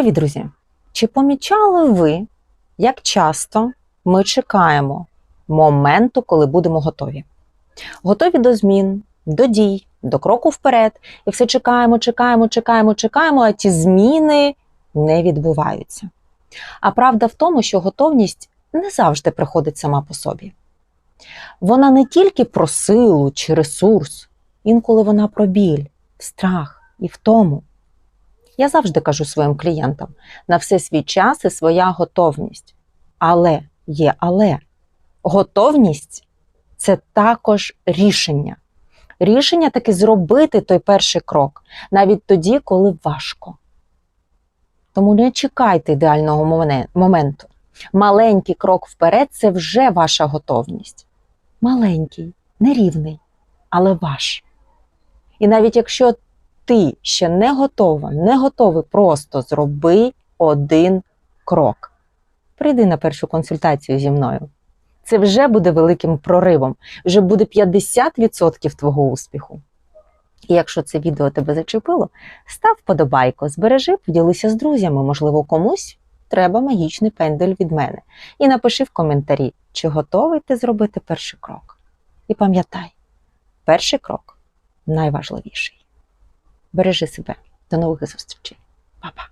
Привіт, друзі! Чи помічали ви, як часто ми чекаємо моменту, коли будемо готові? Готові до змін, до дій, до кроку вперед, і все чекаємо, чекаємо, чекаємо, чекаємо, а ті зміни не відбуваються. А правда в тому, що готовність не завжди приходить сама по собі. Вона не тільки про силу чи ресурс, інколи вона про біль, страх і втому. Я завжди кажу своїм клієнтам: на все свій час і своя готовність. Але є але. Готовність це також рішення. Рішення таки зробити той перший крок, навіть тоді, коли важко. Тому не чекайте ідеального моменту. Маленький крок вперед це вже ваша готовність. Маленький, нерівний, але ваш. І навіть якщо ти ще не готова, не готовий, просто зроби один крок. Прийди на першу консультацію зі мною. Це вже буде великим проривом, вже буде 50% твого успіху. І якщо це відео тебе зачепило, став вподобайку, збережи, поділися з друзями, можливо, комусь треба магічний пендель від мене. І напиши в коментарі, чи готовий ти зробити перший крок. І пам'ятай, перший крок найважливіший. Бережи себе. До нових зустрічей. Па-па.